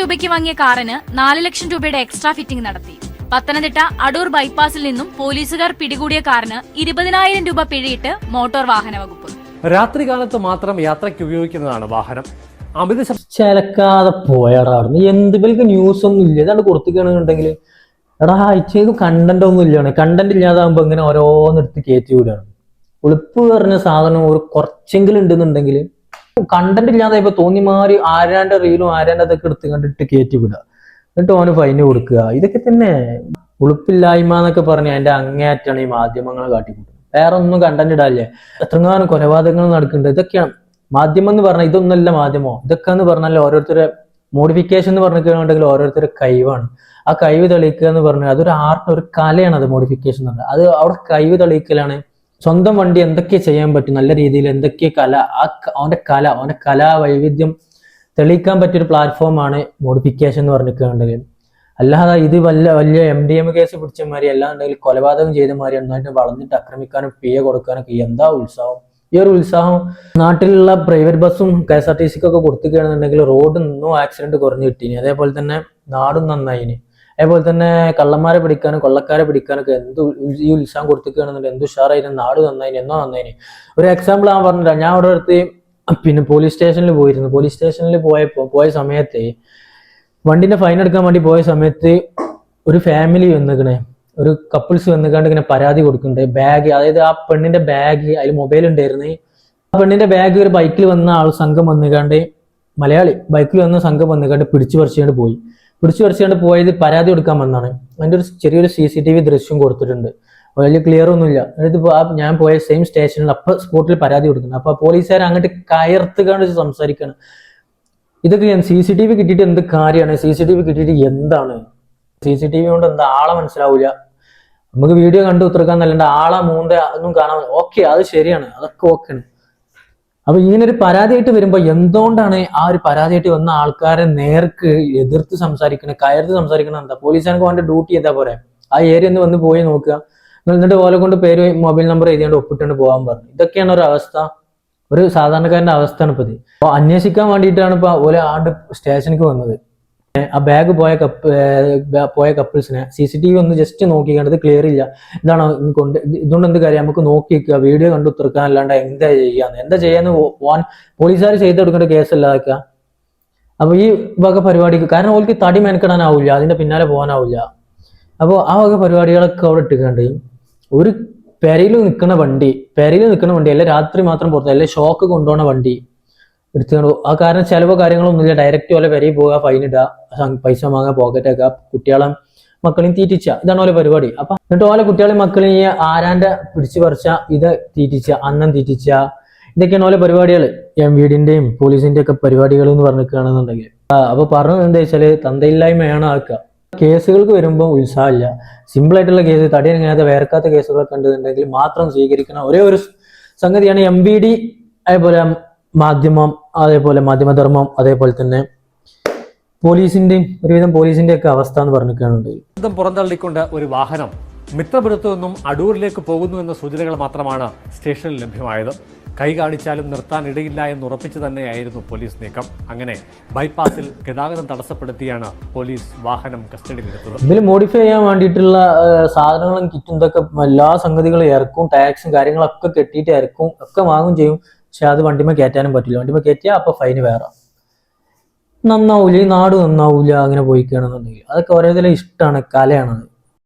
രൂപയ്ക്ക് വാങ്ങിയ കാറിന് നാല് ലക്ഷം രൂപയുടെ എക്സ്ട്രാ ഫിറ്റിംഗ് നടത്തി. പത്തനംതിട്ട അടൂർ ബൈപ്പാസിൽ നിന്നും പോലീസുകാർ പിടികൂടിയ കാറിന് ഇരുപതിനായിരം രൂപ പിഴയിട്ട് മോട്ടോർ വാഹന വകുപ്പ്. രാത്രികാലത്ത് മാത്രം യാത്രയ്ക്ക് ഉപയോഗിക്കുന്നതാണ് വാഹനം. അമിത ചിലക്കാതെ പോയാടാ. അവിടുന്ന് എന്ത് പേർക്ക് ന്യൂസ് ഒന്നും ഇല്ല. ഏതാണ്ട് കൊടുത്തിക്കണെന്നുണ്ടെങ്കിൽ എടാ അയച്ചത് കണ്ടന്റ് ഒന്നും ഇല്ലാണ്. കണ്ടന്റ് ഇല്ലാതാകുമ്പോ ഇങ്ങനെ ഓരോന്നെടുത്ത് കയറ്റി വിടുകയാണ്. ഉളുപ്പ് പറഞ്ഞ സാധനം ഒരു കുറച്ചെങ്കിലും ഉണ്ടെന്നുണ്ടെങ്കിൽ കണ്ടന്റ് ഇല്ലാതെ ഇപ്പൊ തോന്നിമാറി ആരാന്റെ റീലും ആരാന്റെ അതൊക്കെ എടുത്ത് കണ്ടിട്ട് കയറ്റി വിടുക എന്നിട്ട് ഓന് ഫൈന് കൊടുക്കുക. ഇതൊക്കെ തന്നെ ഉളുപ്പില്ലായ്മ എന്നൊക്കെ പറഞ്ഞ് അതിന്റെ അങ്ങേയറ്റാണ് ഈ മാധ്യമങ്ങളെ കാട്ടിക്കൂട്ടുന്നത്. വേറെ ഒന്നും കണ്ടന്റ് ഇടാല്ലേ എത്രങ്ങാനും കൊലപാതകങ്ങൾ നടക്കുന്നുണ്ട്. ഇതൊക്കെയാണ് മാധ്യമം എന്ന് പറഞ്ഞാൽ ഇതൊന്നല്ല മാധ്യമോ. ഇതൊക്കെ എന്ന് പറഞ്ഞാൽ ഓരോരുത്തരെ മോഡിഫിക്കേഷൻ എന്ന് പറഞ്ഞിട്ടുണ്ടെങ്കിൽ ഓരോരുത്തരെ കഴിവാണ്. ആ കഴിവ് തെളിയിക്കുക എന്ന് പറഞ്ഞാൽ അതൊരു ആർട്ട് ഒരു കലയാണ് അത് മോഡിഫിക്കേഷൻ എന്ന് പറഞ്ഞാൽ. അത് അവിടെ കഴിവ് തെളിയിക്കലാണ് സ്വന്തം വണ്ടി എന്തൊക്കെ ചെയ്യാൻ പറ്റും നല്ല രീതിയിൽ എന്തൊക്കെ കല ആ അവന്റെ കല അവന്റെ കലാ വൈവിധ്യം തെളിയിക്കാൻ പറ്റിയൊരു പ്ലാറ്റ്ഫോമാണ് മോഡിഫിക്കേഷൻ എന്ന് പറഞ്ഞിട്ടുണ്ടെങ്കിൽ. അല്ലാതെ ഇത് വല്ല വലിയ എം ഡി എം കേസ് പിടിച്ച മാതിരി അല്ലാന്നുണ്ടെങ്കിൽ കൊലപാതകം ചെയ്ത മാതിരി ഒന്നായിട്ട് വളർന്നിട്ട് ആക്രമിക്കാനും പിയ കൊടുക്കാനൊക്കെ എന്താ ഉത്സാഹം? ഈ ഒരു ഉത്സാഹം നാട്ടിലുള്ള പ്രൈവറ്റ് ബസ്സും കെ എസ് ആർ ടി സിക്കൊക്കെ കൊടുത്തുകയാണെന്നുണ്ടെങ്കിൽ റോഡ് നിന്നും ആക്സിഡന്റ് കുറഞ്ഞു കിട്ടീനി. അതേപോലെ തന്നെ നാടും നന്നായിനി. അതേപോലെ തന്നെ കള്ളന്മാരെ പിടിക്കാനും കൊള്ളക്കാരെ പിടിക്കാനൊക്കെ എന്ത് ഈ ഉത്സാഹം കൊടുത്തുകയാണെന്നുണ്ടെങ്കിൽ എന്ത് ഉഷാറായിരുന്നു നാട് നന്നായി എന്നോ നന്നായി ഒരു എക്സാമ്പിൾ ഞാൻ പറഞ്ഞില്ല ഞാൻ അവിടെ അടുത്ത് പിന്നെ പോലീസ് സ്റ്റേഷനിൽ പോയിരുന്നു. പോലീസ് സ്റ്റേഷനിൽ പോയപ്പോൾ പോയ സമയത്ത് വണ്ടിന്റെ ഫൈൻ എടുക്കാൻ വേണ്ടി പോയ സമയത്ത് ഒരു ഫാമിലി വന്നിക്കണേ. ഒരു കപ്പിൾസ് വന്നിക്കാണ്ട് ഇങ്ങനെ പരാതി കൊടുക്കുന്നുണ്ട് ബാഗ് അതായത് ആ പെണ്ണിന്റെ ബാഗ് അതിൽ മൊബൈൽ ഉണ്ടായിരുന്നു ആ പെണ്ണിന്റെ ബാഗ് ഒരു ബൈക്കിൽ വന്ന ആൾ സംഘം വന്നിക്കാണ്ട് മലയാളി ബൈക്കിൽ വന്ന സംഘം വന്നിക്കാണ്ട് പിടിച്ചു പറിച്ചുകൊണ്ട് പോയി. പിടിച്ചു പറിച്ചുകൊണ്ട് പോയത് പരാതി കൊടുക്കാൻ വന്നാണ്. അതിന്റെ ഒരു ചെറിയൊരു സി സി ടി വി ദൃശ്യം കൊടുത്തിട്ടുണ്ട്. വലിയ ക്ലിയർ ഒന്നുമില്ല. എന്നിട്ട് ഞാൻ പോയ സെയിം സ്റ്റേഷനിൽ അപ്പം സ്പോട്ടിൽ പരാതി കൊടുക്കുന്നു. അപ്പൊ പോലീസുകാർ അങ്ങോട്ട് കയർത്തുകാണ്ട് സംസാരിക്കണം. ഇതൊക്കെ ഞാൻ സി സി ടി വി കിട്ടിയിട്ട് എന്ത് കാര്യമാണ്? സി സി ടി വി കിട്ടിയിട്ട് എന്താണ്? സി സി ടി വി കൊണ്ട് എന്താ ആളെ മനസ്സിലാവില്ല നമുക്ക് വീഡിയോ കണ്ടു ഉത്തർക്കാൻ നല്ല ആളെ മൂണ്ട ഒന്നും കാണാൻ ഓക്കെ അത് ശരിയാണ്. അതൊക്കെ ഓക്കെയാണ് അപ്പൊ ഇങ്ങനെ ഒരു പരാതിയായിട്ട് വരുമ്പോ എന്തുകൊണ്ടാണ് ആ ഒരു പരാതിയായിട്ട് വന്ന ആൾക്കാരെ നേർക്ക് എതിർത്ത് സംസാരിക്കണേ കയർത്ത് സംസാരിക്കണം എന്താ? പോലീസുകാർക്ക് അവന്റെ ഡ്യൂട്ടി എന്താ പോരെ? ആ ഏരിയ ഒന്ന് വന്ന് പോയി നോക്കുക. എന്നിട്ട് പോലെ കൊണ്ട് പേര് മൊബൈൽ നമ്പർ എഴുതിയാണ്ട് ഒപ്പിട്ടുണ്ട് പോകാൻ പറഞ്ഞു. ഇതൊക്കെയാണ് ഒരു അവസ്ഥ. ഒരു സാധാരണക്കാരന്റെ അവസ്ഥയാണ് ഇപ്പൊ ഇത്. അപ്പൊ അന്വേഷിക്കാൻ വേണ്ടിയിട്ടാണ് ഇപ്പൊ ഓലെ ആണ്ട് സ്റ്റേഷനിലേക്ക് വന്നത്. ആ ബാഗ് പോയ കപ്പ് പോയ കപ്പിൾസിനെ സി സി ടി വി ഒന്ന് ജസ്റ്റ് നോക്കി കണ്ടത് ക്ലിയർ ഇല്ല. എന്താണ് കൊണ്ട് ഇത് ഇതുകൊണ്ട് എന്ത് കാര്യം? നമുക്ക് നോക്കി വീഡിയോ കണ്ടു തീർക്കാൻ അല്ലാണ്ട് എന്താ ചെയ്യാന്ന്? എന്താ ചെയ്യാന്ന് ഓൻ പോലീസുകാർ ചെയ്തെടുക്കേണ്ട കേസ് കേസല്ലാക്കുക അപ്പൊ ഈ വക പരിപാടിക്ക് കാരണം ഓൾക്ക് തടി മെനക്കിടാനാവില്ല അതിന്റെ പിന്നാലെ പോകാനാവില്ല അപ്പോൾ ആ വക പരിപാടികളൊക്കെ അവിടെ ഇട്ടുകൊണ്ട് ഒരു പെരയിൽ നിൽക്കുന്ന വണ്ടി പെരയിൽ നിൽക്കുന്ന വണ്ടി അല്ലെ രാത്രി മാത്രം പുറത്ത് അല്ലെ ഷോക്ക് കൊണ്ടുപോകുന്ന വണ്ടി എടുത്തുകൊണ്ട് ആ കാരണം ചിലവോ കാര്യങ്ങളൊന്നുമില്ല ഡയറക്റ്റ് പോലെ വരെ പോവുക ഫൈൻ ഇടുക പൈസ വാങ്ങുക പോക്കറ്റ് ആക്കുക കുട്ടികളെ മക്കളെയും തീറ്റിച്ച. ഇതാണ് ഓലെ പരിപാടി. അപ്പൊ എന്നിട്ട് ഓലെ കുട്ടികളെയും മക്കളെയും ആരാന്റെ പിടിച്ചു പറിച്ച ഇത് തീറ്റിച്ച അന്നം തീറ്റിച്ച ഇതൊക്കെയാണ് ഓലെ പരിപാടികൾ എം വീടിന്റെയും പോലീസിന്റെ ഒക്കെ പരിപാടികൾ എന്ന് പറഞ്ഞിരിക്കുകയാണെന്നുണ്ടെങ്കിൽ. അപ്പൊ പറഞ്ഞത് എന്താ വെച്ചാൽ തന്തയില്ലായ്മയാണ് ആക്കുക കേസുകൾക്ക് വരുമ്പോൾ ഉത്സാഹമില്ല. സിമ്പിൾ ആയിട്ടുള്ള കേസ് തടിയനങ്ങാതെ വേർക്കാത്ത കേസുകളൊക്കെ ഉണ്ടെന്നുണ്ടെങ്കിൽ മാത്രം സ്വീകരിക്കണം ഒരേ ഒരു സംഗതിയാണ് എം ബി ഡി അതേപോലെ മാധ്യമം അതേപോലെ മാധ്യമധർമ്മം അതേപോലെ തന്നെ പോലീസിന്റെയും ഒരുവിധം പോലീസിന്റെ ഒക്കെ അവസ്ഥ എന്ന് പറഞ്ഞിട്ടുണ്ട് പുറന്തള്ളിക്കൊണ്ട് ഒരു വാഹനം മിത്രപുരത്തു നിന്നും അടൂരിലേക്ക് പോകുന്നു എന്ന സൂചനകൾ മാത്രമാണ് സ്റ്റേഷനിൽ ലഭ്യമായത്. കൈ കാണിച്ചാലും നിർത്താൻ ഇടയില്ല എന്ന് ഉറപ്പിച്ചു തന്നെയായിരുന്നു പോലീസ് നീക്കം. അങ്ങനെ ബൈപ്പാസിൽ ഗതാഗതം തടസ്സപ്പെടുത്തിയാണ് പോലീസ് വാഹനം കസ്റ്റഡിയിലെടുത്തത്. ഇതിൽ മോഡിഫൈ ചെയ്യാൻ വേണ്ടിയിട്ടുള്ള സാധനങ്ങളും കിറ്റും ഇതൊക്കെ എല്ലാ സംഗതികളും ഇറക്കും ടാക്സും കാര്യങ്ങളൊക്കെ കെട്ടിയിട്ട് ഇറക്കും ഒക്കെ വാങ്ങും ചെയ്യും. പക്ഷെ അത് വണ്ടിമേ കയറ്റാനും പറ്റില്ല. വണ്ടിമേ കയറ്റിയാൽ അപ്പൊ ഫൈന് വേറെ. നന്നാവൂല ഈ നാട് നന്നാവൂല അങ്ങനെ പോയിക്കുകയാണെന്നുണ്ടെങ്കിൽ അതൊക്കെ ഓരോ ഇഷ്ടമാണ് കലയാണത്.